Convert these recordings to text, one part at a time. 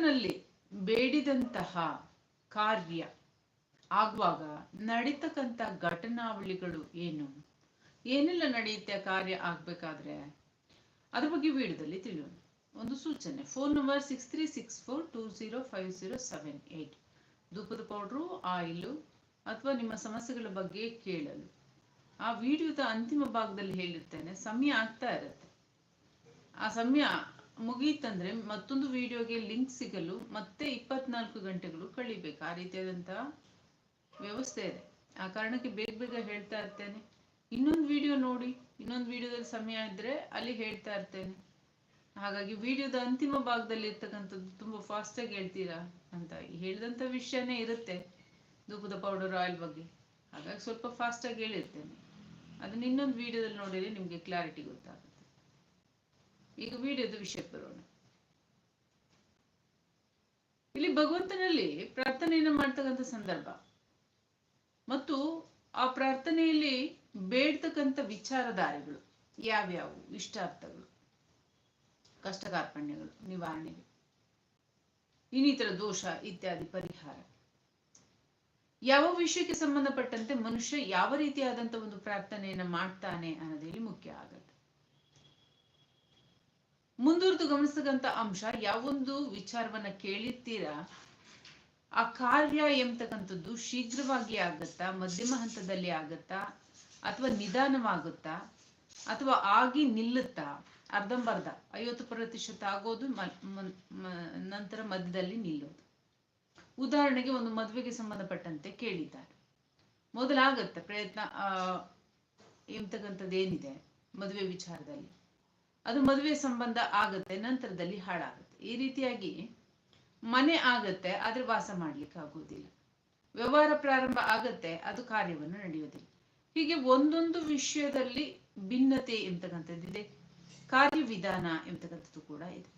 ಭಗವಂತನಲ್ಲಿ ಬೇಡಿದಂತಹ ಕಾರ್ಯ ಆಗುವಾಗ ನಡೀತಕ್ಕಂಥ ಘಟನಾವಳಿಗಳು ಏನು? ಏನೆಲ್ಲ ನಡೆಯುತ್ತೆ ಕಾರ್ಯ ಆಗ್ಬೇಕಾದ್ರೆ? ಅದ್ರ ಬಗ್ಗೆ ವಿಡಿಯೋದಲ್ಲಿ ತಿಳಿಯೋಣ. ಒಂದು ಸೂಚನೆ, phone number six three six four two zero five zero seven eight ಧೂಪದ powder, oil, ಅಥವಾ ನಿಮ್ಮ ಸಮಸ್ಯೆಗಳ ಬಗ್ಗೆ ಕೇಳಲು. ಆ ವಿಡಿಯೋದ ಅಂತಿಮ ಭಾಗದಲ್ಲಿ ಹೇಳುತ್ತೇನೆ, ಸಮಯ ಆಗ್ತಾ ಇರುತ್ತೆ. ಆ ಸಮಯ ಮುಗೀತಂದ್ರೆ ಮತ್ತೊಂದು ವಿಡಿಯೋಗೆ ಲಿಂಕ್ ಸಿಗಲು ಮತ್ತೆ ಇಪ್ಪತ್ನಾಲ್ಕು ಗಂಟೆಗಳು ಕಳಿಬೇಕು. ಆ ರೀತಿಯಾದಂತಹ ವ್ಯವಸ್ಥೆ ಇದೆ. ಆ ಕಾರಣಕ್ಕೆ ಬೇಗ ಬೇಗ ಹೇಳ್ತಾ ಇರ್ತೇನೆ. ಇನ್ನೊಂದು ವಿಡಿಯೋ ನೋಡಿ. ಇನ್ನೊಂದು ವಿಡಿಯೋದಲ್ಲಿ ಸಮಯ ಇದ್ರೆ ಅಲ್ಲಿ ಹೇಳ್ತಾ ಇರ್ತೇನೆ. ಹಾಗಾಗಿ ವಿಡಿಯೋದ ಅಂತಿಮ ಭಾಗದಲ್ಲಿ ಇರ್ತಕ್ಕಂಥದ್ದು ತುಂಬಾ ಫಾಸ್ಟ್ ಆಗಿ ಹೇಳ್ತೀರಾ ಅಂತ ಹೇಳಿದಂತ ವಿಷಯನೇ ಇರುತ್ತೆ ಧೂಪದ ಪೌಡರ್ ಆಯಿಲ್ ಬಗ್ಗೆ. ಹಾಗಾಗಿ ಸ್ವಲ್ಪ ಫಾಸ್ಟ್ ಆಗಿ ಹೇಳಿರ್ತೇನೆ. ಅದನ್ನ ಇನ್ನೊಂದು ವಿಡಿಯೋದಲ್ಲಿ ನೋಡಿದ್ರೆ ನಿಮ್ಗೆ ಕ್ಲಾರಿಟಿ ಗೊತ್ತಾಗುತ್ತೆ. ಈಗ ವಿಡಿಯೋದ ವಿಷಯಕ್ಕೆ ಬರೋಣ. ಇಲ್ಲಿ ಭಗವಂತನಲ್ಲಿ ಪ್ರಾರ್ಥನೆಯನ್ನು ಮಾಡ್ತಕ್ಕಂಥ ಸಂದರ್ಭ. ಮತ್ತು ಆ ಪ್ರಾರ್ಥನೆಯಲ್ಲಿ ಬೇಡ್ತಕ್ಕಂಥ ವಿಚಾರಧಾರೆಗಳು ಯಾವ್ಯಾವು? ಇಷ್ಟಾರ್ಥಗಳು ಕಷ್ಟ ಕಾರ್ಪಣ್ಯಗಳು ನಿವಾರಣೆಗೆ ಇನ್ನಿತರ ದೋಷ ಇತ್ಯಾದಿ ಪರಿಹಾರ. ಯಾವ ವಿಷಯಕ್ಕೆ ಸಂಬಂಧಪಟ್ಟಂತೆ ಮನುಷ್ಯ ಯಾವ ರೀತಿಯಾದಂತ ಒಂದು ಪ್ರಾರ್ಥನೆಯನ್ನ ಮಾಡ್ತಾನೆ ಅನ್ನೋದೇ ಮುಖ್ಯ ಆಗತ್ತೆ. ಮುಂದುವರೆದು ಗಮನಿಸ್ತಕ್ಕಂಥ ಅಂಶ, ಯಾವೊಂದು ವಿಚಾರವನ್ನ ಕೇಳಿರ್ತೀರಾ, ಆ ಕಾರ್ಯ ಎಂಬತಕ್ಕಂಥದ್ದು ಶೀಘ್ರವಾಗಿ ಆಗತ್ತಾ, ಮಧ್ಯಮ ಹಂತದಲ್ಲಿ ಆಗತ್ತಾ, ಅಥವಾ ನಿಧಾನವಾಗುತ್ತಾ, ಅಥವಾ ಆಗಿ ನಿಲ್ಲುತ್ತಾ? ಅರ್ಧಂಬರ್ಧ ಐವತ್ತು ಪ್ರತಿಶತ ಆಗೋದು ನಂತರ ಮಧ್ಯದಲ್ಲಿ ನಿಲ್ಲೋದು ಉದಾಹರಣೆಗೆ ಒಂದು ಮದುವೆಗೆ ಸಂಬಂಧಪಟ್ಟಂತೆ ಕೇಳಿದ್ದಾರೆ. ಮೊದಲಾಗತ್ತೆ ಪ್ರಯತ್ನ ಎಂಬತಕ್ಕಂಥದ್ದು ಏನಿದೆ ಮದುವೆ ವಿಚಾರದಲ್ಲಿ? ಅದು ಮದುವೆ ಸಂಬಂಧ ಆಗತ್ತೆ, ನಂತರದಲ್ಲಿ ಹಾಳಾಗುತ್ತೆ. ಈ ರೀತಿಯಾಗಿ ಮನೆ ಆಗತ್ತೆ, ಆದ್ರೆ ವಾಸ ಮಾಡ್ಲಿಕ್ಕೆ ಆಗೋದಿಲ್ಲ ವ್ಯವಹಾರ ಪ್ರಾರಂಭ ಆಗತ್ತೆ, ಅದು ಕಾರ್ಯವನ್ನು ನಡೆಯೋದಿಲ್ಲ ಹೀಗೆ ಒಂದೊಂದು ವಿಷಯದಲ್ಲಿ ಭಿನ್ನತೆ ಎಂತಕ್ಕಂಥದ್ದಿದೆ ಕಾರ್ಯವಿಧಾನ ಎಂತಕ್ಕಂಥದ್ದು ಕೂಡ ಇದೆ.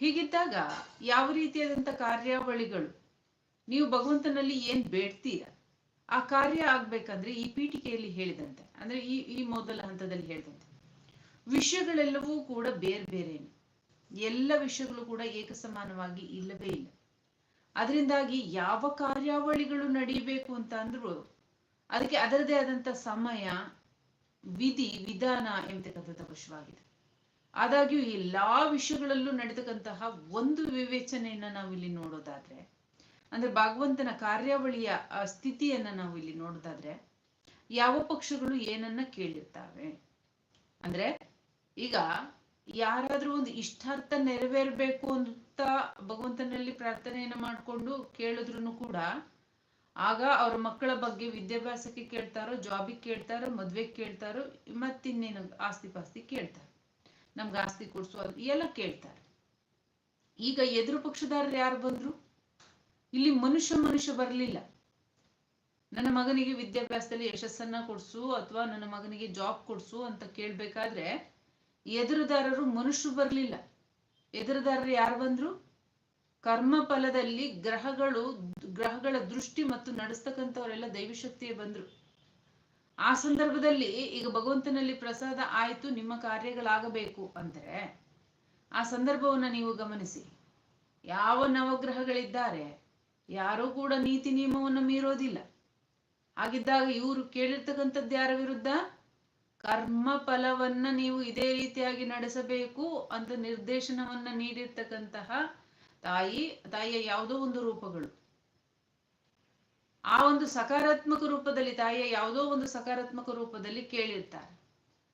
ಹೀಗಿದ್ದಾಗ ಯಾವ ರೀತಿಯಾದಂಥ ಕಾರ್ಯಾವಳಿಗಳು, ನೀವು ಭಗವಂತನಲ್ಲಿ ಏನ್ ಬೇಡ್ತೀರ? ಆ ಕಾರ್ಯ ಆಗ್ಬೇಕಂದ್ರೆ ಈ ಪೀಠಿಕೆಯಲ್ಲಿ ಹೇಳಿದಂತೆ, ಅಂದ್ರೆ ಈ ಈ ಮೊದಲ ಹಂತದಲ್ಲಿ ಹೇಳಿದಂತೆ ವಿಷಯಗಳೆಲ್ಲವೂ ಕೂಡ ಬೇರೆ ಬೇರೆನೆ. ಎಲ್ಲ ವಿಷಯಗಳು ಕೂಡ ಏಕಸಮಾನವಾಗಿ ಇಲ್ಲವೇ ಇಲ್ಲ. ಅದರಿಂದಾಗಿ ಯಾವ ಕಾರ್ಯಾವಳಿಗಳು ನಡೀಬೇಕು ಅಂತ ಅಂದ್ರು ಅದಕ್ಕೆ ಅದರದೇ ಆದಂತ ಸಮಯ, ವಿಧಿ, ವಿಧಾನ ಎಂಬತಕ್ಕಂಥದ್ದು ಅವಶ್ಯವಾಗಿದೆ. ಆದಾಗ್ಯೂ ಎಲ್ಲಾ ವಿಷಯಗಳಲ್ಲೂ ನಡೆತಕ್ಕಂತಹ ಒಂದು ವಿವೇಚನೆಯನ್ನ ನಾವು ಇಲ್ಲಿ ನೋಡೋದಾದ್ರೆ, ಅಂದ್ರೆ ಭಗವಂತನ ಕಾರ್ಯಾವಳಿಯ ಸ್ಥಿತಿಯನ್ನ ನಾವು ಇಲ್ಲಿ ನೋಡೋದಾದ್ರೆ ಯಾವ ಪಕ್ಷಗಳು ಏನನ್ನ ಕೇಳಿರ್ತಾವೆ? ಅಂದ್ರೆ ಈಗ ಯಾರಾದ್ರೂ ಒಂದು ಇಷ್ಟಾರ್ಥ ನೆರವೇರ್ಬೇಕು ಅಂತ ಭಗವಂತನಲ್ಲಿ ಪ್ರಾರ್ಥನೆಯನ್ನ ಮಾಡ್ಕೊಂಡು ಕೇಳಿದ್ರು ಕೂಡ ಆಗ ಅವ್ರ ಮಕ್ಕಳ ಬಗ್ಗೆ ವಿದ್ಯಾಭ್ಯಾಸಕ್ಕೆ ಕೇಳ್ತಾರೋ ಜಾಬಿಗೆ ಕೇಳ್ತಾರೋ, ಮದ್ವೆಗೆ ಕೇಳ್ತಾರೋ, ಮತ್ತಿನ್ನೇನು ಆಸ್ತಿ ಪಾಸ್ತಿ ಕೇಳ್ತಾರೆ. ನಮ್ಗೆ ಆಸ್ತಿ ಕೊಡ್ಸು ಎಲ್ಲ ಕೇಳ್ತಾರೆ. ಈಗ ಎದುರು ಪಕ್ಷದಾರರು ಯಾರು ಬಂದ್ರು? ಇಲ್ಲಿ ಮನುಷ್ಯ ಮನುಷ್ಯ ಬರಲಿಲ್ಲ. ನನ್ನ ಮಗನಿಗೆ ವಿದ್ಯಾಭ್ಯಾಸದಲ್ಲಿ ಯಶಸ್ಸನ್ನ ಕೊಡ್ಸು ಅಥವಾ ನನ್ನ ಮಗನಿಗೆ ಜಾಬ್ ಕೊಡ್ಸು ಅಂತ ಕೇಳ್ಬೇಕಾದ್ರೆ ಎದುರುದಾರರು ಮನುಷ್ಯರು ಬರಲಿಲ್ಲ. ಎದುರುದಾರರು ಯಾರು ಬಂದ್ರು? ಕರ್ಮ ಫಲದಲ್ಲಿ ಗ್ರಹಗಳು, ಗ್ರಹಗಳ ದೃಷ್ಟಿ ಮತ್ತು ನಡೆಸ್ತಕ್ಕಂಥವರೆಲ್ಲ ದೈವಶಕ್ತಿಯೇ ಬಂದ್ರು. ಆ ಸಂದರ್ಭದಲ್ಲಿ ಈಗ ಭಗವಂತನಲ್ಲಿ ಪ್ರಸಾದ ಆಯ್ತು, ನಿಮ್ಮ ಕಾರ್ಯಗಳಾಗಬೇಕು ಅಂದ್ರೆ ಆ ಸಂದರ್ಭವನ್ನ ನೀವು ಗಮನಿಸಿ. ಯಾವ ನವಗ್ರಹಗಳಿದ್ದಾರೆ, ಯಾರೂ ಕೂಡ ನೀತಿ ನಿಯಮವನ್ನು ಮೀರೋದಿಲ್ಲ. ಹಾಗಿದ್ದಾಗ ಇವರು ಕೇಳಿರ್ತಕ್ಕಂಥದ್ದು ಯಾರ ವಿರುದ್ಧ? ಕರ್ಮ ಫಲವನ್ನ ನೀವು ಇದೇ ರೀತಿಯಾಗಿ ನಡೆಸಬೇಕು ಅಂತ ನಿರ್ದೇಶನವನ್ನ ನೀಡಿರ್ತಕ್ಕಂತಹ ತಾಯಿ, ತಾಯಿಯ ಯಾವುದೋ ಒಂದು ರೂಪಗಳು. ಆ ಒಂದು ಸಕಾರಾತ್ಮಕ ರೂಪದಲ್ಲಿ ತಾಯಿಯ ಯಾವುದೋ ಒಂದು ಸಕಾರಾತ್ಮಕ ರೂಪದಲ್ಲಿ ಕೇಳಿರ್ತಾರೆ.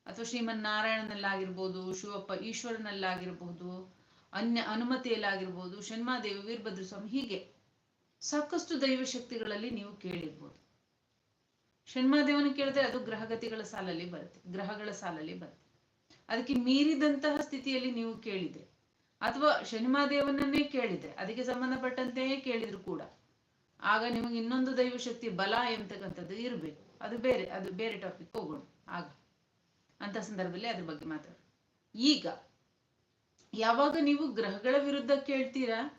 ಅಥವಾ ಶ್ರೀಮನ್ ನಾರಾಯಣನಲ್ಲಾಗಿರ್ಬೋದು ಶಿವಪ್ಪ ಈಶ್ವರನಲ್ಲಾಗಿರ್ಬೋದು, ಅನ್ಯ ಅನುಮತಿಯಲ್ಲಾಗಿರ್ಬೋದು ಶನ್ಮಾದೇವಿ ವೀರಭದ್ರ ಸ್ವಾಮಿ ಹೀಗೆ ಸಾಕಷ್ಟು ದೈವ ಶಕ್ತಿಗಳಲ್ಲಿ ನೀವು ಕೇಳಿರ್ಬೋದು. ಷಣ್ಮಾದೇವನ ಕೇಳಿದ್ರೆ ಅದು ಗ್ರಹಗತಿಗಳ ಸಾಲಲ್ಲಿ ಬರುತ್ತೆ, ಗ್ರಹಗಳ ಸಾಲಲ್ಲಿ ಬರುತ್ತೆ. ಅದಕ್ಕೆ ಮೀರಿದಂತಹ ಸ್ಥಿತಿಯಲ್ಲಿ ನೀವು ಕೇಳಿದ್ರೆ ಅಥವಾ ಶನಿಮಾದೇವನನ್ನೇ ಕೇಳಿದ್ರೆ ಅದಕ್ಕೆ ಸಂಬಂಧಪಟ್ಟಂತೆಯೇ ಕೇಳಿದ್ರು ಕೂಡ. ಆಗ ನಿಮಗೆ ಇನ್ನೊಂದು ದೈವಶಕ್ತಿ, ಬಲ ಎಂತಕ್ಕಂಥದ್ದು ಇರಬೇಕು. ಅದು ಬೇರೆ ಅದು ಬೇರೆ ಟಾಪಿಕ್ ಹೋಗೋಣ, ಆಗ. ಅಂತ ಸಂದರ್ಭದಲ್ಲಿ ಅದ್ರ ಬಗ್ಗೆ ಮಾತಾಡೋಣ. ಈಗ, ಯಾವಾಗ ನೀವು ಗ್ರಹಗಳ ವಿರುದ್ಧ ಕೇಳ್ತೀರಾ?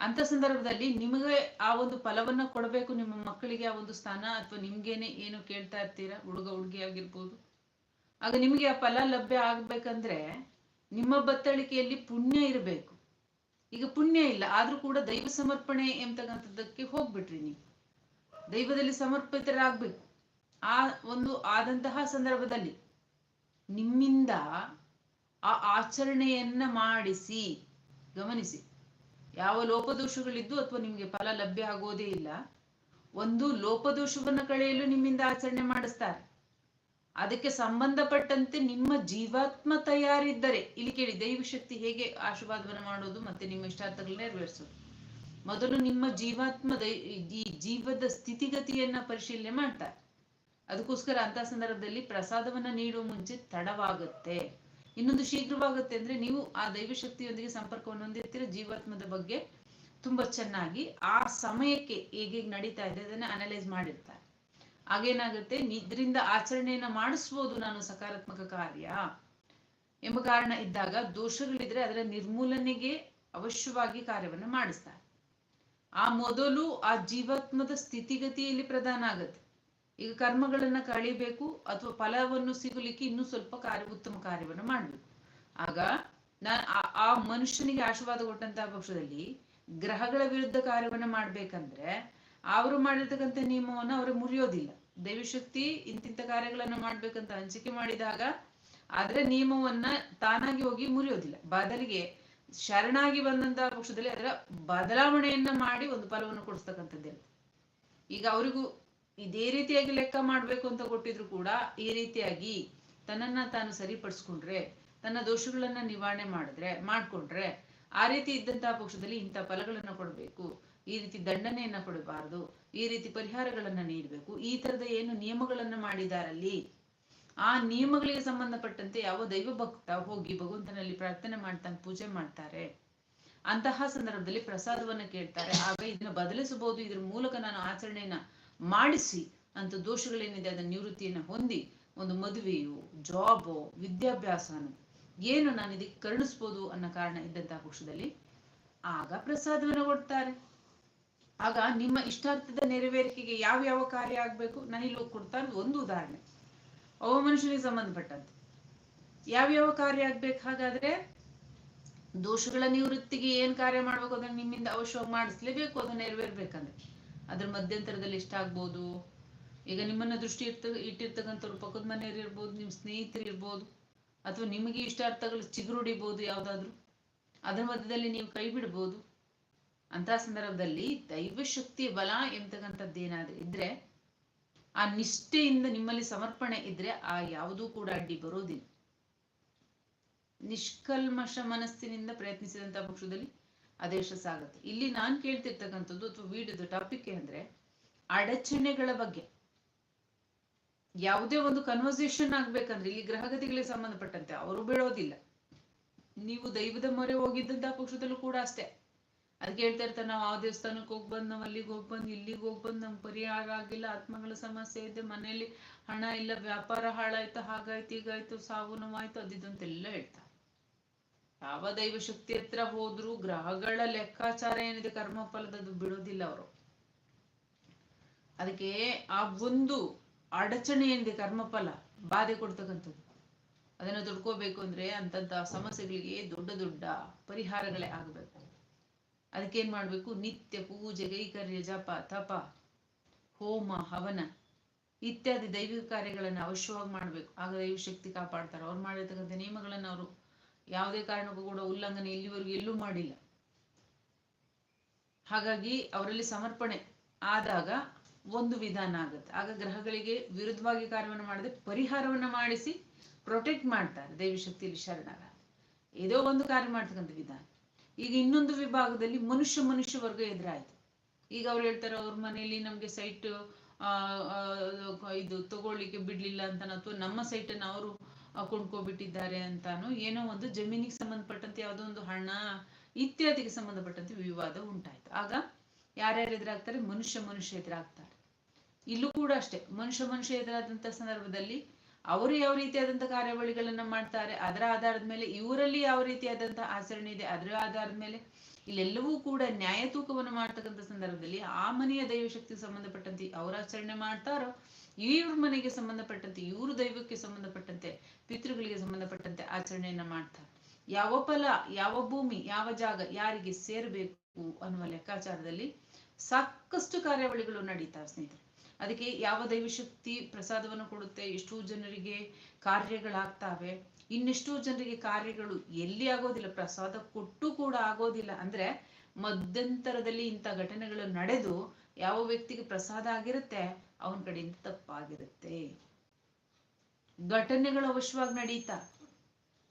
ಅಂತ ಸಂದರ್ಭದಲ್ಲಿ ನಿಮಗೆ ಆ ಒಂದು ಫಲವನ್ನ ಕೊಡಬೇಕು ನಿಮ್ಮ ಮಕ್ಕಳಿಗೆ ಆ ಒಂದು ಸ್ಥಾನ ಅಥವಾ ನಿಮ್ಗೇನೆ ಏನು ಕೇಳ್ತಾ ಇರ್ತೀರಾ? ಹುಡುಗ, ಹುಡುಗಿ ಆಗಿರ್ಬೋದು. ಆಗ ನಿಮಗೆ ಆ ಫಲ ಲಭ್ಯ ಆಗ್ಬೇಕಂದ್ರೆ ನಿಮ್ಮ ಬತ್ತಳಿಕೆಯಲ್ಲಿ ಪುಣ್ಯ ಇರಬೇಕು. ಈಗ ಪುಣ್ಯ ಇಲ್ಲ, ಆದ್ರೂ ಕೂಡ ದೈವ ಸಮರ್ಪಣೆ ಎಂಬತಕ್ಕಂಥದ್ದಕ್ಕೆ ಹೋಗ್ಬಿಟ್ರಿ ನೀವು. ದೈವದಲ್ಲಿ ಸಮರ್ಪಿತರಾಗ್ಬೇಕು. ಆ ಒಂದು ಆದಂತಹ ಸಂದರ್ಭದಲ್ಲಿ ನಿಮ್ಮಿಂದ ಆ ಆಚರಣೆಯನ್ನ ಮಾಡಿಸಿ, ಗಮನಿಸಿ. ಯಾವ ಲೋಪದೋಷಗಳಿದ್ದು ಅಥವಾ ನಿಮಗೆ ಫಲ ಲಭ್ಯ ಆಗೋದೇ ಇಲ್ಲ, ಒಂದು ಲೋಪದೋಷವನ್ನು ಕಳೆಯಲು ನಿಮ್ಮಿಂದ ಆಚರಣೆ ಮಾಡಿಸ್ತಾರೆ. ಅದಕ್ಕೆ ಸಂಬಂಧಪಟ್ಟಂತೆ ನಿಮ್ಮ ಜೀವಾತ್ಮ ತಯಾರಿದ್ದರೆ, ಇಲ್ಲಿ ಕೇಳಿ ದೈವ ಶಕ್ತಿ ಹೇಗೆ ಆಶೀರ್ವಾದವನ್ನ ಮಾಡೋದು ಮತ್ತೆ ನಿಮ್ಮ ಇಷ್ಟಾರ್ಥಗಳನ್ನ ನೆರವೇರಿಸೋದು. ಮೊದಲು ನಿಮ್ಮ ಜೀವಾತ್ಮ ದೈ, ಈ ಜೀವದ ಸ್ಥಿತಿಗತಿಯನ್ನ ಪರಿಶೀಲನೆ ಮಾಡ್ತಾರೆ. ಅದಕ್ಕೋಸ್ಕರ ಅಂತ ಸಂದರ್ಭದಲ್ಲಿ ಪ್ರಸಾದವನ್ನ ನೀಡುವ ಮುಂಚೆ ತಡವಾಗುತ್ತೆ. ಇನ್ನೊಂದು ಶೀಘ್ರವಾಗುತ್ತೆ ಅಂದ್ರೆ ನೀವು ಆ ದೈವ ಶಕ್ತಿಯೊಂದಿಗೆ ಸಂಪರ್ಕವನ್ನು ಹೊಂದಿರ್ತೀರ, ಜೀವಾತ್ಮದ ಬಗ್ಗೆ ತುಂಬಾ ಚೆನ್ನಾಗಿ ಆ ಸಮಯಕ್ಕೆ ಹೇಗೆ ನಡೀತಾ ಇದೆ ಅದನ್ನ ಅನಲೈಸ್ ಮಾಡಿರ್ತಾರೆ. ಹಾಗೇನಾಗುತ್ತೆ? ಇದರಿಂದ ಆಚರಣೆಯನ್ನ ಮಾಡಿಸ್ಬೋದು ನಾನು ಸಕಾರಾತ್ಮಕ ಕಾರ್ಯ ಎಂಬ ಕಾರಣ ಇದ್ದಾಗ ದೋಷಗಳಿದ್ರೆ ಅದರ ನಿರ್ಮೂಲನೆಗೆ ಅವಶ್ಯವಾಗಿ ಕಾರ್ಯವನ್ನು ಮಾಡಿಸ್ತಾರೆ. ಆ ಮೊದಲು ಆ ಜೀವಾತ್ಮದ ಸ್ಥಿತಿಗತಿಯಲ್ಲಿ ಪ್ರಧಾನ ಆಗುತ್ತೆ. ಈಗ ಕರ್ಮಗಳನ್ನ ಕಳಿಬೇಕು ಅಥವಾ ಫಲವನ್ನು ಸಿಗಲಿಕ್ಕೆ ಇನ್ನೂ ಸ್ವಲ್ಪ ಕಾರ್ಯ, ಉತ್ತಮ ಕಾರ್ಯವನ್ನು ಮಾಡಬೇಕು. ಆಗ ನಾನು ಆ ಮನುಷ್ಯನಿಗೆ ಆಶೀರ್ವಾದ ಕೊಟ್ಟಂತಹ ಪಕ್ಷದಲ್ಲಿ ಗ್ರಹಗಳ ವಿರುದ್ಧ ಕಾರ್ಯವನ್ನ ಮಾಡ್ಬೇಕಂದ್ರೆ ಅವರು ಮಾಡಿರ್ತಕ್ಕಂಥ ನಿಯಮವನ್ನ ಅವರು ಮುರಿಯೋದಿಲ್ಲ. ದೈವಶಕ್ತಿ ಇಂತಿಂತ ಕಾರ್ಯಗಳನ್ನು ಮಾಡ್ಬೇಕಂತ ಹಂಚಿಕೆ ಮಾಡಿದಾಗ ಆದ್ರೆ ನಿಯಮವನ್ನ ತಾನಾಗಿ ಹೋಗಿ ಮುರಿಯೋದಿಲ್ಲ. ಬದಲಿಗೆ ಶರಣಾಗಿ ಬಂದಂತಹ ಪಕ್ಷದಲ್ಲಿ ಅದರ ಬದಲಾವಣೆಯನ್ನ ಮಾಡಿ ಒಂದು ಫಲವನ್ನು ಕೊಡಿಸ್ತಕ್ಕಂಥದ್ದೇ ಈಗ ಅವರಿಗೂ ಇದೇ ರೀತಿಯಾಗಿ ಲೆಕ್ಕ ಮಾಡ್ಬೇಕು ಅಂತ ಕೊಟ್ಟಿದ್ರು ಕೂಡ ಈ ರೀತಿಯಾಗಿ ತನ್ನನ್ನ ತಾನು ಸರಿಪಡಿಸ್ಕೊಂಡ್ರೆ, ತನ್ನ ದೋಷಗಳನ್ನ ನಿವಾರಣೆ ಮಾಡಿದ್ರೆ, ಮಾಡ್ಕೊಂಡ್ರೆ, ಆ ರೀತಿ ಇದ್ದಂತಹ ಪಕ್ಷದಲ್ಲಿ ಇಂಥ ಫಲಗಳನ್ನ ಕೊಡಬೇಕು, ಈ ರೀತಿ ದಂಡನೆಯನ್ನ ಕೊಡಬಾರದು, ಈ ರೀತಿ ಪರಿಹಾರಗಳನ್ನ ನೀಡಬೇಕು, ಈ ತರದ ಏನು ನಿಯಮಗಳನ್ನ ಮಾಡಿದಾರಲ್ಲಿ ಆ ನಿಯಮಗಳಿಗೆ ಸಂಬಂಧಪಟ್ಟಂತೆ ಯಾವ ದೈವ ಭಕ್ತ ಹೋಗಿ ಭಗವಂತನಲ್ಲಿ ಪ್ರಾರ್ಥನೆ ಮಾಡ್ತಾನೆ ಪೂಜೆ ಮಾಡ್ತಾರೆ. ಅಂತಹ ಸಂದರ್ಭದಲ್ಲಿ ಪ್ರಸಾದವನ್ನ ಕೇಳ್ತಾರೆ. ಆಗ ಇದನ್ನ ಬದಲಿಸಬಹುದು. ಇದ್ರ ಮೂಲಕ ನಾನು ಆಚರಣೆಯನ್ನ ಮಾಡಿಸಿ ಅಂತ ದೋಷಗಳೇನಿದೆ ಅದನ್ನ ನಿವೃತ್ತಿಯನ್ನ ಹೊಂದಿ ಒಂದು ಮದುವೆಯು ಜಾಬು ವಿದ್ಯಾಭ್ಯಾಸನು, ಏನು ನಾನು ಇದಕ್ಕೆ ಕರುಣಿಸ್ಬೋದು ಅನ್ನೋ ಕಾರಣ ಇದ್ದಂತಹ ಪಕ್ಷದಲ್ಲಿ ಆಗ ಪ್ರಸಾದವನ್ನ ಕೊಡ್ತಾರೆ ಆಗ ನಿಮ್ಮ ಇಷ್ಟಾರ್ಥದ ನೆರವೇರಿಕೆಗೆ ಯಾವ ಯಾವ ಕಾರ್ಯ ಆಗ್ಬೇಕು? ನಾನು ಇಲ್ಲಿ ಕೊಡ್ತಾ ಇರೋದು ಒಂದು ಉದಾಹರಣೆ. ಅವ ಮನುಷ್ಯನಿಗೆ ಸಂಬಂಧಪಟ್ಟಂತೆ. ಯಾವ್ಯಾವ ಕಾರ್ಯ ಆಗ್ಬೇಕು? ಹಾಗಾದ್ರೆ ದೋಷಗಳ ನಿವೃತ್ತಿಗೆ ಏನ್ ಕಾರ್ಯ ಮಾಡ್ಬೇಕು? ಅದನ್ನ ನಿಮ್ಮಿಂದ ಅವಶ್ಯವಾಗಿ ಮಾಡಿಸ್ಲೇಬೇಕು, ಅದು ನೆರವೇರ್ಬೇಕಂದ್ರೆ. ಅದ್ರ ಮಧ್ಯಂತರದಲ್ಲಿ ಇಷ್ಟ ಆಗ್ಬೋದು. ಈಗ ನಿಮ್ಮನ್ನ ದೃಷ್ಟಿ ಇರ್ತ, ಇಟ್ಟಿರ್ತಕ್ಕಂಥವ್ರು ಪಕ್ಕದ ಮನೆಯವ್ರು ಇರ್ಬೋದು, ನಿಮ್ ಸ್ನೇಹಿತರು ಇರ್ಬೋದು, ಅಥವಾ ನಿಮಗೆ ಇಷ್ಟಾರ್ಥಗಳು ಚಿಗುರುಡಿಬಹುದು ಯಾವ್ದಾದ್ರು. ಅದರ ಮಧ್ಯದಲ್ಲಿ ನೀವು ಕೈ ಬಿಡ್ಬೋದು. ಅಂತ ಸಂದರ್ಭದಲ್ಲಿ ದೈವ ಬಲ ಬಲ ಎಂತಕ್ಕಂಥದ್ದೇನಾದ್ರೂ ಇದ್ರೆ, ಆ ನಿಷ್ಠೆಯಿಂದ ನಿಮ್ಮಲ್ಲಿ ಸಮರ್ಪಣೆ ಇದ್ರೆ ಆ ಯಾವುದೂ ಕೂಡ ಅಡ್ಡಿ ಬರೋದಿಲ್ಲ. ನಿಷ್ಕಲ್ಮಶ ಮನಸ್ಸಿನಿಂದ ಪ್ರಯತ್ನಿಸಿದಂತ ಪಕ್ಷದಲ್ಲಿ ಅದೇ ಯಶಸ್ಸಾಗುತ್ತೆ. ಇಲ್ಲಿ ನಾನು ಕೇಳ್ತಿರ್ತಕ್ಕಂಥದ್ದು ಅಥವಾ ವಿಡಿಯೋದ ಟಾಪಿಕ್ ಅಂದ್ರೆ ಅಡಚಣೆಗಳ ಬಗ್ಗೆ. ಯಾವುದೇ ಒಂದು ಕನ್ವರ್ಸೇಷನ್ ಆಗ್ಬೇಕಂದ್ರೆ ಇಲ್ಲಿ ಗ್ರಹಗತಿಗಳಿಗೆ ಸಂಬಂಧಪಟ್ಟಂತೆ ಅವರು ಬಿಡೋದಿಲ್ಲ ನೀವು ದೈವದ ಮೊರೆ ಹೋಗಿದ್ದಂತ ಪಕ್ಷದಲ್ಲೂ ಕೂಡ ಅಷ್ಟೇ. ಅದಕ್ಕೆ ಹೇಳ್ತಾ ಇರ್ತಾರೆ, ನಾವು ಆ ದೇವಸ್ಥಾನಕ್ಕೆ ಹೋಗಿ ಬಂದ್, ನಾವ್ ಅಲ್ಲಿಗೆ ಹೋಗಿ ಬಂದ್, ಇಲ್ಲಿಗೆ ಹೋಗಿ ಬಂದ್ ನಮ್ ಪರಿಹಾರ ಆಗಿಲ್ಲ, ಆತ್ಮಗಳ ಸಮಸ್ಯೆ ಇದೆ, ಮನೆಯಲ್ಲಿ ಹಣ ಇಲ್ಲ, ವ್ಯಾಪಾರ ಹಾಳಾಯ್ತು, ಹಾಗಾಯ್ತು, ಹೀಗಾಯ್ತು, ಸಾವು ನೋವಾಯ್ತು ಅದಿದಂತೆಲ್ಲ ಹೇಳ್ತಾರೆ. ಯಾವ ದೈವ ಶಕ್ತಿ ಹತ್ರ ಹೋದ್ರು, ಗ್ರಹಗಳ ಲೆಕ್ಕಾಚಾರ ಏನಿದೆ ಕರ್ಮ ಫಲದದು ಬಿಡೋದಿಲ್ಲ ಅವರು. ಅದಕ್ಕೆ ಆ ಒಂದು ಅಡಚಣೆ ಏನಿದೆ, ಕರ್ಮಫಲ, ಬಾಧೆ ಕೊಡ್ತಕ್ಕಂಥದ್ದು. ಅದನ್ನ ದುಡ್ಕೋಬೇಕು ಅಂದ್ರೆ ಅಂತಂತ ಸಮಸ್ಯೆಗಳಿಗೆ ದೊಡ್ಡ ದೊಡ್ಡ ಪರಿಹಾರಗಳೇ ಆಗಬೇಕು. ಅದಕ್ಕೆ ಏನ್ ಮಾಡ್ಬೇಕು? ನಿತ್ಯ ಪೂಜೆ, ಕೈಕರ್ಯ, ಜಪ, ತಪ, ಹೋಮ, ಹವನ, ಇತ್ಯಾದಿ ದೈವಿಕ ಕಾರ್ಯಗಳನ್ನ ಅವಶ್ಯವಾಗಿ ಮಾಡ್ಬೇಕು. ಆಗ ದೈವ ಶಕ್ತಿ ಕಾಪಾಡ್ತಾರೆ. ಅವ್ರು ಮಾಡಿರ್ತಕ್ಕಂಥ ನಿಯಮಗಳನ್ನ ಅವರು ಯಾವುದೇ ಕಾರಣಕ್ಕೂ ಕೂಡ ಉಲ್ಲಂಘನೆ ಇಲ್ಲಿವರೆಗೂ ಎಲ್ಲೂ ಮಾಡಿಲ್ಲ. ಹಾಗಾಗಿ ಅವರಲ್ಲಿ ಸಮರ್ಪಣೆ ಆದಾಗ ಒಂದು ವಿಧಾನ ಆಗುತ್ತೆ. ಆಗ ಗ್ರಹಗಳಿಗೆ ವಿರುದ್ಧವಾಗಿ ಕಾರ್ಯವನ್ನು ಮಾಡದೆ ಪರಿಹಾರವನ್ನ ಮಾಡಿಸಿ ಪ್ರೊಟೆಕ್ಟ್ ಮಾಡ್ತಾರೆ. ದೈವಶಕ್ತಿಯಲ್ಲಿ ಶರಣರ ಇದೋ ಒಂದು ಕಾರ್ಯ ಮಾಡ್ತಕ್ಕಂಥ ವಿಧಾನ. ಈಗ ಇನ್ನೊಂದು ವಿಭಾಗದಲ್ಲಿ ಮನುಷ್ಯ ಮನುಷ್ಯ ವರ್ಗ ಎದುರಾಯ್ತು. ಈಗ ಅವ್ರು ಹೇಳ್ತಾರೆ ಅವ್ರ ಮನೆಯಲ್ಲಿ ನಮ್ಗೆ ಸೈಟ್ ಇದು ತಗೊಳ್ಳಿಕ್ಕೆ ಬಿಡ್ಲಿಲ್ಲ ಅಂತ ಅಥವಾ ನಮ್ಮ ಸೈಟ್ ಅನ್ನು ಅವರು ಕೊಂಡ್ಕೊಬಿಟ್ಟಿದ್ದಾರೆ ಅಂತಾನು ಏನೋ ಒಂದು ಜಮೀನಿಗೆ ಸಂಬಂಧಪಟ್ಟಂತೆ ಯಾವುದೋ ಒಂದು ಹಣ ಇತ್ಯಾದಿಗೆ ಸಂಬಂಧಪಟ್ಟಂತೆ ವಿವಾದ ಉಂಟಾಯ್ತು. ಆಗ ಯಾರ್ಯಾರು ಎದುರಾಗ್ತಾರೆ? ಮನುಷ್ಯ ಮನುಷ್ಯ ಎದುರಾಗ್ತಾರೆ. ಇಲ್ಲೂ ಕೂಡ ಅಷ್ಟೇ. ಮನುಷ್ಯ ಮನುಷ್ಯ ಎದುರಾದಂತ ಸಂದರ್ಭದಲ್ಲಿ ಅವರು ಯಾವ ರೀತಿಯಾದಂತಹ ಕಾರ್ಯಾವಳಿಗಳನ್ನ ಮಾಡ್ತಾರೆ? ಅದರ ಆಧಾರದ ಮೇಲೆ ಇವರಲ್ಲಿ ಯಾವ ರೀತಿಯಾದಂತಹ ಆಚರಣೆ ಇದೆ? ಅದರ ಆಧಾರದ ಮೇಲೆ ಇಲ್ಲೆಲ್ಲವೂ ಕೂಡ ನ್ಯಾಯ ತೂಕವನ್ನು ಮಾಡ್ತಕ್ಕಂಥ ಸಂದರ್ಭದಲ್ಲಿ ಆ ಮನೆಯ ದೈವಶಕ್ತಿಗೆ ಸಂಬಂಧಪಟ್ಟಂತೆ ಅವರ ಆಚರಣೆ ಮಾಡ್ತಾರೋ ಇವ್ರ ಮನೆಗೆ ಸಂಬಂಧಪಟ್ಟಂತೆ, ಇವ್ರ ದೈವಕ್ಕೆ ಸಂಬಂಧಪಟ್ಟಂತೆ, ಪಿತೃಗಳಿಗೆ ಸಂಬಂಧಪಟ್ಟಂತೆ ಆಚರಣೆಯನ್ನ ಮಾಡ್ತಾರೆ. ಯಾವ ಫಲ, ಯಾವ ಭೂಮಿ, ಯಾವ ಜಾಗ ಯಾರಿಗೆ ಸೇರಬೇಕು ಅನ್ನುವ ಲೆಕ್ಕಾಚಾರದಲ್ಲಿ ಸಾಕಷ್ಟು ಕಾರ್ಯಾವಳಿಗಳು ನಡೀತಾವೆ ಸ್ನೇಹಿತರೆ. ಅದಕ್ಕೆ ಯಾವ ದೈವಶಕ್ತಿ ಪ್ರಸಾದವನ್ನು ಕೊಡುತ್ತೆ, ಎಷ್ಟೋ ಜನರಿಗೆ ಕಾರ್ಯಗಳಾಗ್ತಾವೆ, ಇನ್ನೆಷ್ಟೋ ಜನರಿಗೆ ಕಾರ್ಯಗಳು ಎಲ್ಲಿ ಆಗೋದಿಲ್ಲ, ಪ್ರಸಾದ ಕೊಟ್ಟು ಕೂಡ ಆಗೋದಿಲ್ಲ ಅಂದ್ರೆ ಮಧ್ಯಂತರದಲ್ಲಿ ಇಂಥ ಘಟನೆಗಳು ನಡೆದು ಯಾವ ವ್ಯಕ್ತಿಗೆ ಪ್ರಸಾದ ಆಗಿರುತ್ತೆ ಅವನ ಕಡೆಯಿಂದ ತಪ್ಪಾಗಿರುತ್ತೆ. ಘಟನೆಗಳು ಅವಶ್ಯವಾಗಿ ನಡೀತಾ.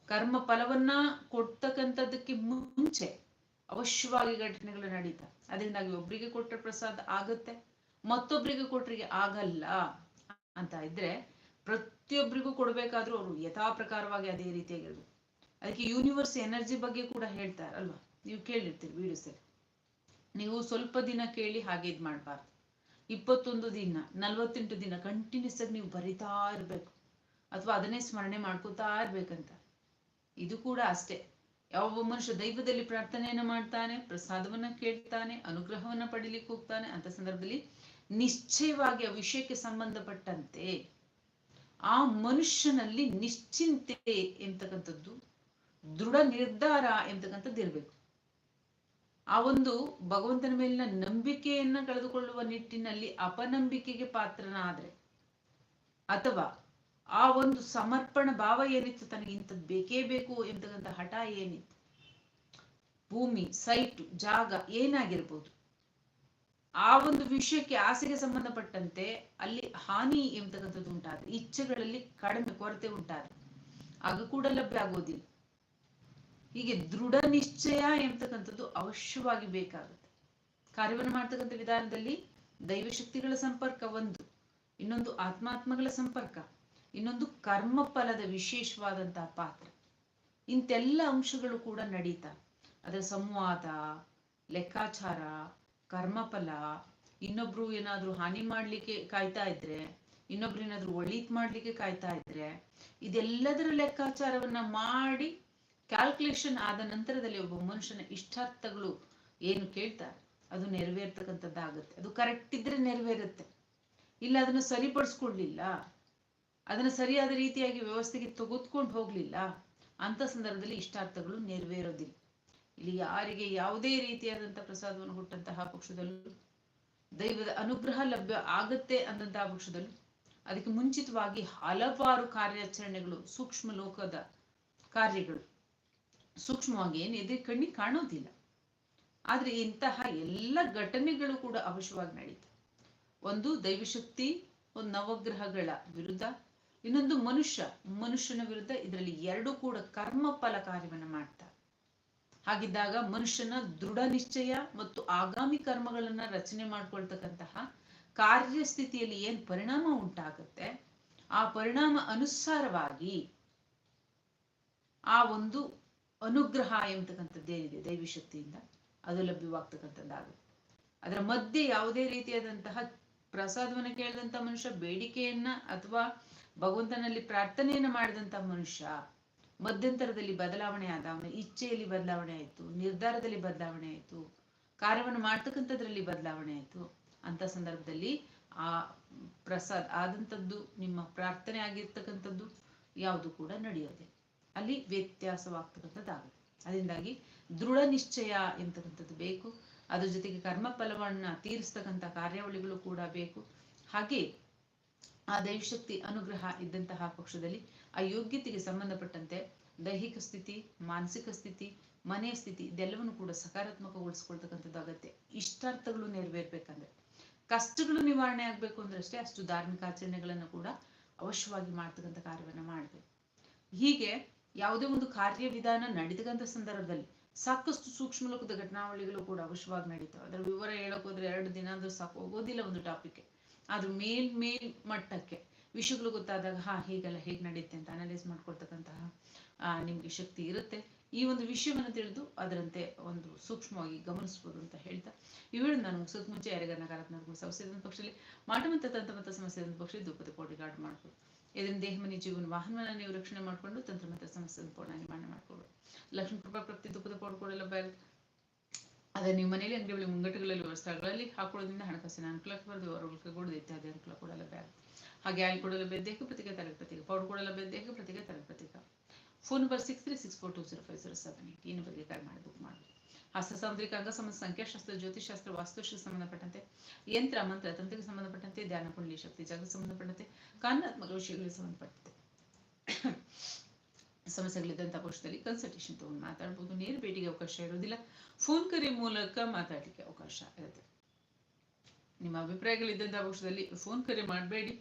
ಕರ್ಮ ಫಲವನ್ನ ಕೊಡ್ತಕ್ಕಂಥದ್ದಕ್ಕೆ ಮುಂಚೆ ಅವಶ್ಯವಾಗಿ ಘಟನೆಗಳು ನಡೀತಾ. ಅದರಿಂದಾಗಿ ಒಬ್ರಿಗೆ ಕೊಟ್ಟ ಪ್ರಸಾದ ಆಗುತ್ತೆ, ಮತ್ತೊಬ್ರಿಗೆ ಕೊಟ್ಟರಿಗೆ ಆಗಲ್ಲ ಅಂತ ಇದ್ರೆ ಪ್ರತಿಯೊಬ್ಬರಿಗೂ ಕೊಡ್ಬೇಕಾದ್ರೂ ಅವರು ಯಥಾ ಪ್ರಕಾರವಾಗಿ ಅದೇ ರೀತಿಯಾಗಿರ್ಬೇಕು. ಅದಕ್ಕೆ ಯೂನಿವರ್ಸ್ ಎನರ್ಜಿ ಬಗ್ಗೆ ಕೂಡ ಹೇಳ್ತಾರಲ್ವಾ ನೀವು ಕೇಳಿರ್ತೀರಿ ವಿಡಿಯೋಸ್ ಅಲ್ಲಿ. ನೀವು ಸ್ವಲ್ಪ ದಿನ ಕೇಳಿ ಹಾಗೆ ಇದ್ ಮಾಡಬಾರ್ದು ಇಪ್ಪತ್ತೊಂದು ದಿನ, ನಲ್ವತ್ತೆಂಟು ದಿನ ಕಂಟಿನ್ಯೂಸ್ ಆಗಿ ನೀವು ಬರಿತಾ ಇರ್ಬೇಕು. ಅಥವಾ ಅದನ್ನೇ ಸ್ಮರಣೆ ಮಾಡ್ಕೋತಾ ಇರ್ಬೇಕಂತ. ಇದು ಕೂಡ ಅಷ್ಟೇ. ಯಾವ ಮನುಷ್ಯ ದೈವದಲ್ಲಿ ಪ್ರಾರ್ಥನೆಯನ್ನ ಮಾಡ್ತಾನೆ, ಪ್ರಸಾದವನ್ನ ಕೇಳ್ತಾನೆ, ಅನುಗ್ರಹವನ್ನ ಪಡಿಲಿಕ್ಕೆ ಹೋಗ್ತಾನೆ, ಅಂತ ಸಂದರ್ಭದಲ್ಲಿ ನಿಶ್ಚಯವಾಗಿ ಆ ವಿಷಯಕ್ಕೆ ಸಂಬಂಧಪಟ್ಟಂತೆ ಆ ಮನುಷ್ಯನಲ್ಲಿ ನಿಶ್ಚಿಂತೆ ಎಂತಕ್ಕಂಥದ್ದು, ದೃಢ ನಿರ್ಧಾರ ಎಂತಕ್ಕಂಥದ್ದು ಇರಬೇಕು. ಆ ಒಂದು ಭಗವಂತನ ಮೇಲಿನ ನಂಬಿಕೆಯನ್ನ ಕಳೆದುಕೊಳ್ಳುವ ನಿಟ್ಟಿನಲ್ಲಿ ಅಪನಂಬಿಕೆಗೆ ಪಾತ್ರನಾದ್ರೆ ಅಥವಾ ಆ ಒಂದು ಸಮರ್ಪಣ ಭಾವ ಏನಿತ್ತು ತನಗೆ ಇಂಥದ್ದು ಬೇಕೇ ಬೇಕು ಎಂತಕ್ಕಂಥ ಹಠ ಏನಿತ್ತು? ಭೂಮಿ, ಸೈಟು, ಜಾಗ ಏನಾಗಿರ್ಬೋದು? ಆ ಒಂದು ವಿಷಯಕ್ಕೆ ಆಸೆಗೆ ಸಂಬಂಧಪಟ್ಟಂತೆ ಅಲ್ಲಿ ಹಾನಿ ಎಂಬತಕ್ಕಂಥದ್ದು ಉಂಟಾದ್ರೆ, ಇಚ್ಛೆಗಳಲ್ಲಿ ಕಡಿಮೆ ಕೊರತೆ ಉಂಟಾದ್ರೆ, ಆಗ ಕೂಡ ಲಭ್ಯ ಆಗೋದಿಲ್ಲ. ಹೀಗೆ ದೃಢ ನಿಶ್ಚಯ ಎಂಬತಕ್ಕಂಥದ್ದು ಅವಶ್ಯವಾಗಿ ಬೇಕಾಗುತ್ತೆ. ಕಾರ್ಯವನ್ನು ಮಾಡ್ತಕ್ಕಂಥ ವಿಧಾನದಲ್ಲಿ ದೈವಶಕ್ತಿಗಳ ಸಂಪರ್ಕ ಒಂದು, ಇನ್ನೊಂದು ಆತ್ಮಾತ್ಮಗಳ ಸಂಪರ್ಕ, ಇನ್ನೊಂದು ಕರ್ಮ ಫಲದ ವಿಶೇಷವಾದಂತಹ ಪಾತ್ರ. ಇಂತೆಲ್ಲ ಅಂಶಗಳು ಕೂಡ ನಡೀತಾ ಅದರ ಸಂವಾದ, ಲೆಕ್ಕಾಚಾರ, ಕರ್ಮಫಲ, ಇನ್ನೊಬ್ರು ಏನಾದ್ರೂ ಹಾನಿ ಮಾಡ್ಲಿಕ್ಕೆ ಕಾಯ್ತಾ ಇದ್ರೆ, ಇನ್ನೊಬ್ರು ಏನಾದ್ರೂ ಒಳಿತ್ ಮಾಡ್ಲಿಕ್ಕೆ ಕಾಯ್ತಾ ಇದ್ರೆ, ಇದೆಲ್ಲದರ ಲೆಕ್ಕಾಚಾರವನ್ನ ಮಾಡಿ ಕ್ಯಾಲ್ಕುಲೇಷನ್ ಆದ ನಂತರದಲ್ಲಿ ಒಬ್ಬ ಮನುಷ್ಯನ ಇಷ್ಟಾರ್ಥಗಳು ಏನು ಕೇಳ್ತಾರೆ ಅದು ನೆರವೇರ್ತಕ್ಕಂಥದ್ದಾಗುತ್ತೆ. ಅದು ಕರೆಕ್ಟ್ ಇದ್ರೆ ನೆರವೇರುತ್ತೆ. ಇಲ್ಲ, ಅದನ್ನು ಸರಿಪಡಿಸ್ಕೊಳ್ಲಿಲ್ಲ ಅದನ್ನ ಸರಿಯಾದ ರೀತಿಯಾಗಿ ವ್ಯವಸ್ಥೆಗೆ ತೆಗೆದುಕೊಂಡು ಹೋಗ್ಲಿಲ್ಲ, ಅಂತ ಸಂದರ್ಭದಲ್ಲಿ ಇಷ್ಟಾರ್ಥಗಳು ನೆರವೇರೋದಿಲ್ಲ. ಇಲ್ಲಿ ಯಾರಿಗೆ ಯಾವುದೇ ರೀತಿಯಾದಂತಹ ಪ್ರಸಾದವನ್ನು ಕೊಟ್ಟಂತಹ ಪಕ್ಷದಲ್ಲೂ, ದೈವದ ಅನುಗ್ರಹ ಲಭ್ಯ ಆಗತ್ತೆ ಅಂದಂತಹ ಪಕ್ಷದಲ್ಲೂ, ಅದಕ್ಕೆ ಮುಂಚಿತವಾಗಿ ಹಲವಾರು ಕಾರ್ಯಾಚರಣೆಗಳು ಸೂಕ್ಷ್ಮ ಲೋಕದ ಕಾರ್ಯಗಳು. ಸೂಕ್ಷ್ಮವಾಗಿ ಏನು ಎದುರು ಕಣ್ಣಿಗೆ ಕಾಣೋದಿಲ್ಲ. ಆದ್ರೆ ಇಂತಹ ಎಲ್ಲ ಘಟನೆಗಳು ಕೂಡ ಅವಶ್ಯವಾಗಿ ನಡೀತು. ಒಂದು ದೈವಶಕ್ತಿ, ಒಂದು ನವಗ್ರಹಗಳ ವಿರುದ್ಧ, ಇನ್ನೊಂದು ಮನುಷ್ಯ, ಮನುಷ್ಯನ ವಿರುದ್ಧ ಇದರಲ್ಲಿ ಎರಡು ಕೂಡ ಕರ್ಮ ಫಲ ಕಾರ್ಯವನ್ನು ಮಾಡ್ತಾರೆ ಹಾಗಿದ್ದಾಗ ಮನುಷ್ಯನ ದೃಢ ನಿಶ್ಚಯ ಮತ್ತು ಆಗಾಮಿ ಕರ್ಮಗಳನ್ನ ರಚನೆ ಮಾಡ್ಕೊಳ್ತಕ್ಕಂತಹ ಕಾರ್ಯಸ್ಥಿತಿಯಲ್ಲಿ ಏನ್ ಪರಿಣಾಮ ಉಂಟಾಗುತ್ತೆ? ಆ ಪರಿಣಾಮ ಅನುಸಾರವಾಗಿ ಆ ಒಂದು ಅನುಗ್ರಹ ಎಂಬತಕ್ಕಂಥದ್ದೇನಿದೆ ದೈವಶಕ್ತಿಯಿಂದ ಅದು ಲಭ್ಯವಾಗ್ತಕ್ಕಂಥದ್ದಾಗುತ್ತೆ. ಅದರ ಮಧ್ಯೆ ಯಾವುದೇ ರೀತಿಯಾದಂತಹ ಪ್ರಸಾದವನ್ನು ಕೇಳಿದಂಥ ಮನುಷ್ಯ, ಬೇಡಿಕೆಯನ್ನ ಅಥವಾ ಭಗವಂತನಲ್ಲಿ ಪ್ರಾರ್ಥನೆಯನ್ನ ಮಾಡಿದಂತಹ ಮನುಷ್ಯ, ಮಧ್ಯಂತರದಲ್ಲಿ ಬದಲಾವಣೆ ಆದ ಅವನ ಇಚ್ಛೆಯಲ್ಲಿ ಬದಲಾವಣೆ ಆಯಿತು, ನಿರ್ಧಾರದಲ್ಲಿ ಬದಲಾವಣೆ ಆಯಿತು, ಕಾರ್ಯವನ್ನು ಮಾಡ್ತಕ್ಕಂಥದ್ರಲ್ಲಿ ಬದಲಾವಣೆ ಆಯಿತು ಅಂತ ಸಂದರ್ಭದಲ್ಲಿ ಆ ಪ್ರಸಾದ್, ಆದಂಥದ್ದು ನಿಮ್ಮ ಪ್ರಾರ್ಥನೆ ಆಗಿರ್ತಕ್ಕಂಥದ್ದು ಯಾವುದು ಕೂಡ ನಡೆಯೋದಿಲ್ಲ. ಅಲ್ಲಿ ವ್ಯತ್ಯಾಸವಾಗ್ತಕ್ಕಂಥದ್ದಾಗುತ್ತೆ. ಅದರಿಂದಾಗಿ ದೃಢ ನಿಶ್ಚಯ ಎಂತಕ್ಕಂಥದ್ದು ಬೇಕು. ಅದ್ರ ಜೊತೆಗೆ ಕರ್ಮ ಫಲವನ್ನ ತೀರಿಸ್ತಕ್ಕಂಥ ಕಾರ್ಯಾವಳಿಗಳು ಕೂಡ ಬೇಕು. ಹಾಗೆ ಆ ದೈವಶಕ್ತಿ ಅನುಗ್ರಹ ಇದ್ದಂತಹ ಪಕ್ಷದಲ್ಲಿ ಆ ಯೋಗ್ಯತೆಗೆ ಸಂಬಂಧಪಟ್ಟಂತೆ ದೈಹಿಕ ಸ್ಥಿತಿ, ಮಾನಸಿಕ ಸ್ಥಿತಿ, ಮನೆಯ ಸ್ಥಿತಿ ಇದೆಲ್ಲವನ್ನು ಕೂಡ ಸಕಾರಾತ್ಮಕಗೊಳಿಸ್ಕೊಳ್ತಕ್ಕಂಥದ್ದು ಅಗತ್ಯ. ಇಷ್ಟಾರ್ಥಗಳು ನೆರವೇರ್ಬೇಕಂದ್ರೆ. ಕಷ್ಟಗಳು ನಿವಾರಣೆ ಆಗ್ಬೇಕು ಅಂದ್ರೆ ಅಷ್ಟೇ ಅಷ್ಟು ಧಾರ್ಮಿಕ ಆಚರಣೆಗಳನ್ನು ಕೂಡ ಅವಶ್ಯವಾಗಿ ಮಾಡ್ತಕ್ಕಂಥ ಕಾರ್ಯವನ್ನ ಮಾಡಬೇಕು. ಹೀಗೆ ಯಾವುದೇ ಒಂದು ಕಾರ್ಯವಿಧಾನ ನಡೀತಕ್ಕಂಥ ಸಂದರ್ಭದಲ್ಲಿ ಸಾಕಷ್ಟು ಸೂಕ್ಷ್ಮ ಲೋಕದ ಘಟನಾವಳಿಗಳು ಕೂಡ ಅವಶ್ಯವಾಗಿ ನಡೀತಾವೆ. ಅದರ ವಿವರ ಹೇಳಕ್ ಹೋದ್ರೆ ಎರಡು ದಿನ ಆದ್ರೂ ಸಾಕು, ಹೋಗೋದಿಲ್ಲ ಒಂದು ಟಾಪಿಕ್ ಆದ್ರೂ ಮೇಲ್ ಮೇಲ್ ಮಟ್ಟಕ್ಕೆ ವಿಷಯಗಳು ಗೊತ್ತಾದಾಗ, ಹಾ, ಹೇಗೆಲ್ಲ ಹೇಗ್ ನಡೆಯುತ್ತೆ ಅಂತ ಅನಲೈಸ್ ಮಾಡ್ಕೊಳ್ತಕ್ಕಂತಹ ನಿಮ್ಗೆ ಶಕ್ತಿ ಇರುತ್ತೆ. ಈ ಒಂದು ವಿಷಯವನ್ನು ತಿಳಿದು ಅದರಂತೆ ಒಂದು ಸೂಕ್ಷ್ಮವಾಗಿ ಗಮನಿಸ್ಬೋದು ಅಂತ ಹೇಳ್ತಾ ಇವಳು ನಾನು ಮುಗಿಸೋದ್ ಮುಂಚೆ ಯಾರಿಗಾರ ನಕಾರಾತ್ಮಕ ಸಮಸ್ಯೆ ಪಕ್ಷದಲ್ಲಿ ಮಾಟ ಮತ್ತು ತಂತ್ರ ಮತ್ತು ಸಮಸ್ಯೆ ಪಕ್ಷದಲ್ಲಿ ದುಪ್ಪದ ಕೋಟಿ ಗಾರ್ಡ್ ಮಾಡ್ಬೋದು. ಇದರಿಂದ ದೇಹ ಮನೆ ಜೀವನ ವಾಹನವನ್ನ ನೀವು ರಕ್ಷಣೆ ಮಾಡಿಕೊಂಡು ತಂತ್ರ ಮಂತ್ರ ಸಮಸ್ಯೆ ಪೂರ್ಣ ನಿವಾರಣೆ ಮಾಡ್ಕೊಬೋದು ಲಕ್ಷ್ಮೀ ಕೃಪಾ ಪ್ರಾಪ್ತಿ ದುಃಖದ ಕೊಡಲ್ಲ ಬ್ಯಾಗ್ ಅದೇ ನಿಮ್ಮ ಮನೆಯಲ್ಲಿ ಅಂಗಡಿಗಳು ಮುಂಗಟ್ಟುಗಳಲ್ಲಿ ಸ್ಥಳಗಳಲ್ಲಿ ಹಾಕೊಳ್ಳೋದ್ರಿಂದ ಹಣಕಾಸಿನ ಅನುಕೂಲ ಬರೆದು ಆರೋಗ್ಯಕ್ಕೆ ಕೊಡೋದು ಇತ್ಯಾದಿ ಅನುಕೂಲ ಕೊಡಲ್ಲ ಬ್ಯಾಗ್ ಹಾಗೆ ಅಲ್ಲಿ ಕೊಡಲು ಬೆದ್ದೇಕ ಪ್ರತಿಕ ತರಗ ಪ್ರತೀಕ ಪೌಡರ್ ಕೊಡಲು ಬೆದ್ದೇಕ ಪ್ರತೀಕ ತರಗ ಪ್ರತೀಕ phone number six three six four two zero five zero seven eight ಈ ನಂಬರ್ಗೆ ಕರೆ ಮಾಡಿ ಬುಕ್ ಮಾಡಿ. ಹಸ್ತ ಅಂಗ ಸಂಬಂಧ ಸಂಖ್ಯಾಶಾಸ್ತ್ರ ಜ್ಯೋತಿಷಾಸ್ತ್ರ ವಾಸ್ತುಶಿಗೆ ಸಂಬಂಧಪಟ್ಟಂತೆ ಯಂತ್ರ ಮಂತ್ರ ತಂತ್ರಕ್ಕೆ ಸಂಬಂಧಪಟ್ಟಂತೆ ಧ್ಯಾನ ಕುಂಡಲಿ ಶಕ್ತಿ ಜಾಗಕ್ಕೆ ಸಂಬಂಧಪಟ್ಟಂತೆ ಕಾನಾತ್ಮಕ ವಿಷಯಗಳಿಗೆ ಸಂಬಂಧಪಟ್ಟಂತೆ. ಸಮಸ್ಯೆಗಳಿದ್ದಂಥ ಪಕ್ಷದಲ್ಲಿ ಕನ್ಸಲ್ಟೇಷನ್ ತಗೊಂಡು ಮಾತಾಡ್ಬೋದು. ನೇರ ಭೇಟಿಗೆ ಅವಕಾಶ ಇರೋದಿಲ್ಲ ಫೋನ್ ಕರೆ ಮೂಲಕ ಮಾತಾಡಲಿಕ್ಕೆ ಅವಕಾಶ ಇರುತ್ತೆ. ನಿಮ್ಮ ಅಭಿಪ್ರಾಯಗಳಿದ್ದಂತಹ ಪಕ್ಷದಲ್ಲಿ ಫೋನ್ ಕರೆ ಮಾಡಬೇಡಿ.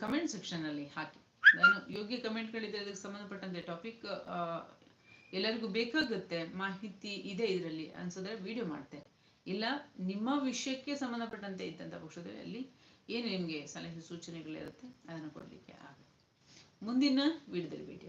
ಕಮೆಂಟ್ ಸೆಕ್ಷನ್ ಅಲ್ಲಿ ಹಾಕಿ. ನಾನು ಯೋಗ್ಯ ಕಮೆಂಟ್ಗಳಿದೆ ಅದಕ್ಕೆ ಸಂಬಂಧಪಟ್ಟಂತೆ ಟಾಪಿಕ್ ಎಲ್ಲರಿಗೂ ಬೇಕಾಗುತ್ತೆ ಮಾಹಿತಿ ಇದೆ ಇದರಲ್ಲಿ ಅನ್ಸೋದ್ರೆ ವಿಡಿಯೋ ಮಾಡ್ತೆ. ಇಲ್ಲ, ನಿಮ್ಮ ವಿಷಯಕ್ಕೆ ಸಂಬಂಧಪಟ್ಟಂತೆ ಇದ್ದಂಥ ಪಕ್ಷದಲ್ಲಿ ಅಲ್ಲಿ ಏನು ನಿಮಗೆ ಸಲಹೆ ಸೂಚನೆಗಳಿರುತ್ತೆ, ಅದನ್ನು ಕೊಡಲಿಕ್ಕೆ ಆಗುತ್ತೆ ಮುಂದಿನ ವಿಡಿಯೋದಲ್ಲಿ ಭೇಟಿ